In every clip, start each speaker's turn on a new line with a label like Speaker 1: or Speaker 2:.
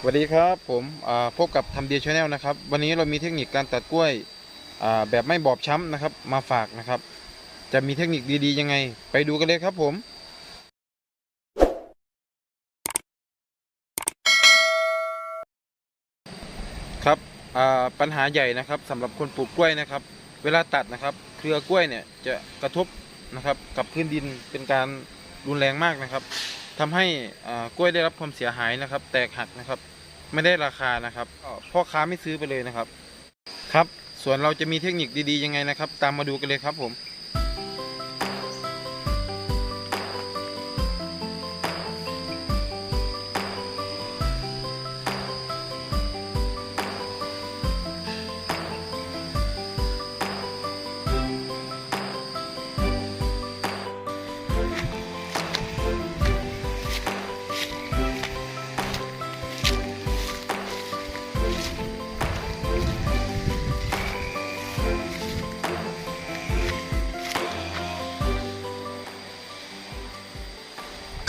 Speaker 1: สวัสดีครับผมพบกับทำดีชาแนลนะครับ วันนี้เรามีเทคนิคการตัดกล้วยแบบไม่บอบช้ำนะครับ มาฝากนะครับ จะมีเทคนิคดีๆยังไง ไปดูกันเลยครับผม ครับปัญหาใหญ่นะครับสำหรับคนปลูกกล้วยนะครับ เวลาตัดนะครับ เครือกล้วยเนี่ยจะกระทบนะครับกับพื้นดินเป็นการรุนแรงมากนะครับทำให้กล้วยได้รับความเสียหายนะครับ แตกหักนะครับ ไม่ได้ราคานะครับพ่อค้าไม่ซื้อไปเลยนะครับ ครับ ส่วนเราจะมีเทคนิคดีๆยังไงนะครับ ตามมาดูกันเลยครับผม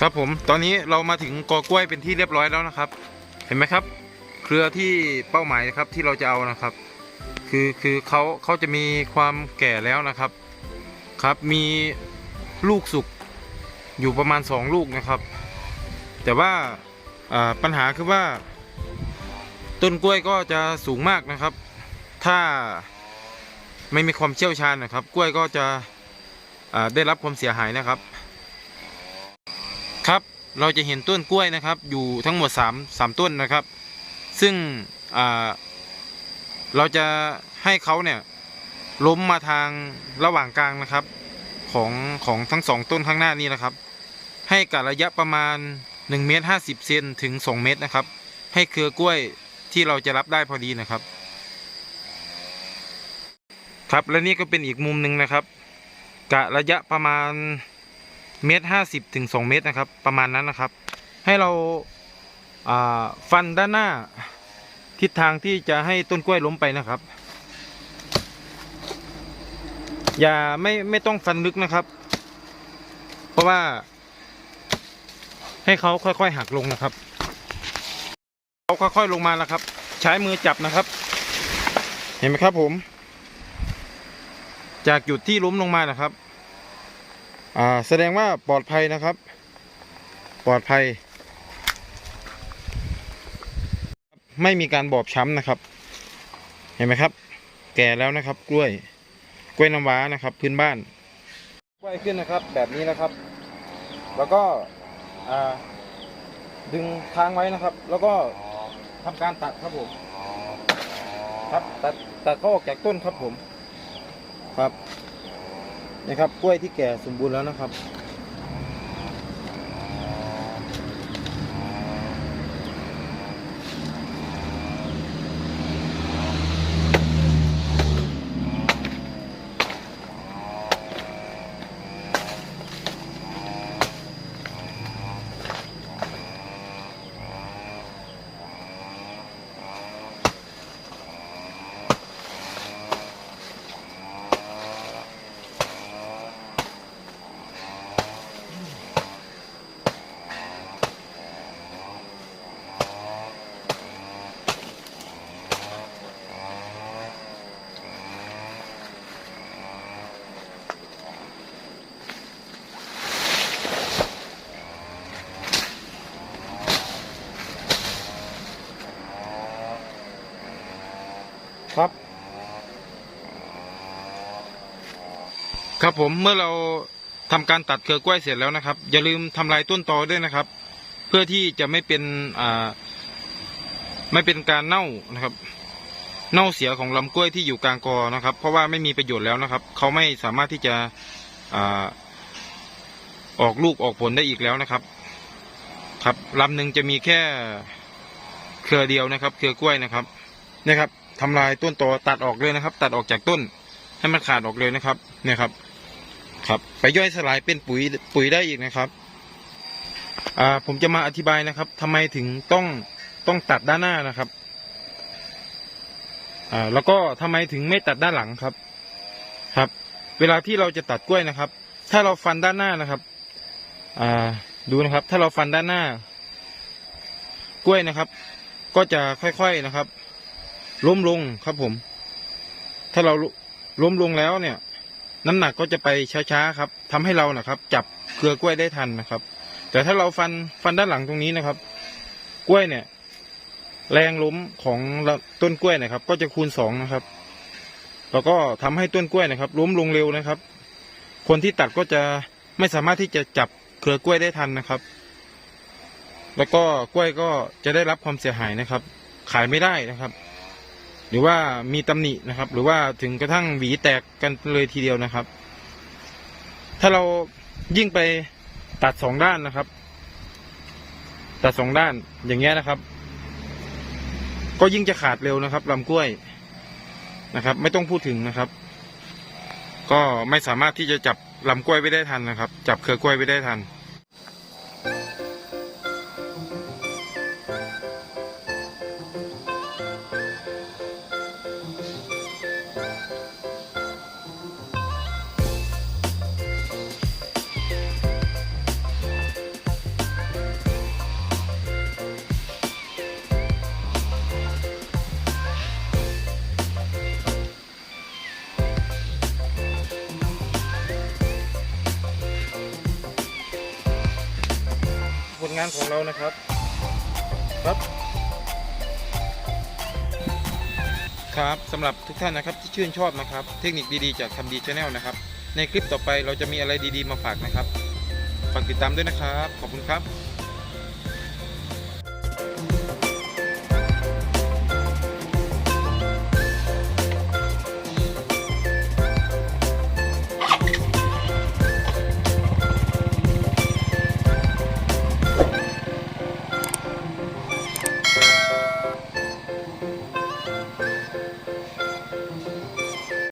Speaker 1: ครับผมตอนนี้เรามาถึงกอกล้วยเป็นที่เรียบร้อยแล้วนะครับ เห็นไหมครับ เครือที่เป้าหมายนะครับที่เราจะเอานะครับ คือคือเขาเขาจะมีความแก่แล้วนะครับครับ มีลูกสุกอยู่ประมาณสองลูกนะครับ แต่ว่าปัญหาคือว่า ต้นกล้วยก็จะสูงมากนะครับ ถ้าไม่มีความเชี่ยวชาญนะครับ กล้วยก็จะได้รับความเสียหายนะครับ เราจะเห็นต้นกล้วยนะครับ อยู่ทั้งหมด3 3ต้นนะครับ ซึ่งเราจะให้เขาเนี่ยล้มมาทางระหว่างกลางนะครับของของทั้งสองต้นข้างหน้านี้นะครับ ให้กับระยะประมาณ1เมตร50เซนถึง 2 เมตรนะครับ ให้เครือกล้วยที่เราจะรับได้พอดีนะครับ ครับและนี่ก็เป็นอีกมุมหนึ่งนะครับกะระยะประมาณ เมตรห้าสิบถึงสองเมตรนะครับ ประมาณนั้นนะครับ ให้เราฟันด้านหน้าทิศทางที่จะให้ต้นกล้วยล้มไปนะครับ อย่าไม่ไม่ต้องฟันลึกนะครับ เพราะว่าให้เขาค่อยๆหักลงนะครับเขาค่อยๆลงมาแล้วครับ ใช้มือจับนะครับ เห็นไหมครับผม จากจุดที่ล้มลงมานะครับ อ่าแสดงว่าปลอดภัยนะครับ ปลอดภัย ไม่มีการบอบช้ำนะครับ เห็นไหมครับ แก่แล้วนะครับ กล้วย กล้วยน้ำว้านะครับ พื้นบ้านกล้วยขึ้นนะครับ แบบนี้นะครับ แล้วก็อ่าดึงค้างไว้นะครับ แล้วก็ทำการตัดครับผมครับตัดตัดเขาออกจากต้นครับผม ครับ นะครับกล้วยที่แก่สมบูรณ์แล้วนะครับ ครับ ครับผมเมื่อเราทำการตัดเครือกล้วยเสร็จแล้วนะครับ อย่าลืมทำลายต้นตอด้วยนะครับ เพื่อที่จะไม่เป็นอ่าไม่เป็นการเน่านะครับ เน่าเสียของลำกล้วยที่อยู่กลางกอนะครับ เพราะว่าไม่มีประโยชน์แล้วนะครับ เขาไม่สามารถที่จะอ่าออกลูกออกผลได้อีกแล้วนะครับ ครับลำหนึ่งจะมีแค่เครือเดียวนะครับ เครือกล้วยนะครับนะครับ ทำลายต้นตอตัดออกเลยนะครับ ตัดออกจากต้นให้มันขาดออกเลยนะครับ เนี่ยครับ ครับ ไปย่อยสลายเป็นปุ๋ยปุ๋ยได้อีกนะครับอ่าผมจะมาอธิบายนะครับทำไมถึงต้องต้องตัดด้านหน้านะครับอ่าแล้วก็ทำไมถึงไม่ตัดด้านหลังครับ ครับ เวลาที่เราจะตัดกล้วยนะครับ ถ้าเราฟันด้านหน้านะครับอ่าดูนะครับ ถ้าเราฟันด้านหน้ากล้วยนะครับ ก็จะค่อยๆนะครับ ล้มลงครับผม ถ้าเราล้มลงแล้วเนี่ย น้ำหนักก็จะไปช้าๆครับทำให้เรานะครับ จับเครือกล้วยได้ทันนะครับ แต่ถ้าเราฟันฟันด้านหลังตรงนี้นะครับ กล้วยเนี่ย แรงล้มของต้นกล้วยนะครับ ก็จะคูณสองนะครับ แล้วก็ทำให้ต้นกล้วยนะครับ ล้มลงเร็วนะครับ คนที่ตัดก็จะไม่สามารถที่จะจับเครือกล้วยได้ทันนะครับ แล้วก็กล้วยก็จะได้รับความเสียหายนะครับ ขายไม่ได้นะครับ หรือว่ามีตำหนินะครับ หรือว่าถึงกระทั่งหวีแตกกันเลยทีเดียวนะครับ ถ้าเรายิ่งไปตัดสองด้านนะครับ ตัดสองด้านอย่างเงี้ยนะครับ ก็ยิ่งจะขาดเร็วนะครับลำกล้วยนะครับ ไม่ต้องพูดถึงนะครับ ก็ไม่สามารถที่จะจับลำกล้วยไว้ได้ทันนะครับ จับเครือกล้วยไว้ได้ทัน ลงานของเรานะครับครับ ครับสำหรับทุกท่านนะครับที่ชื่นชอบนะครับ เทคนิคดีๆจากทำดีชาแนลนะครับ ในคลิปต่อไปเราจะมีอะไรดีๆมาฝากนะครับฝากติดตามด้วยนะครับ ขอบคุณครับ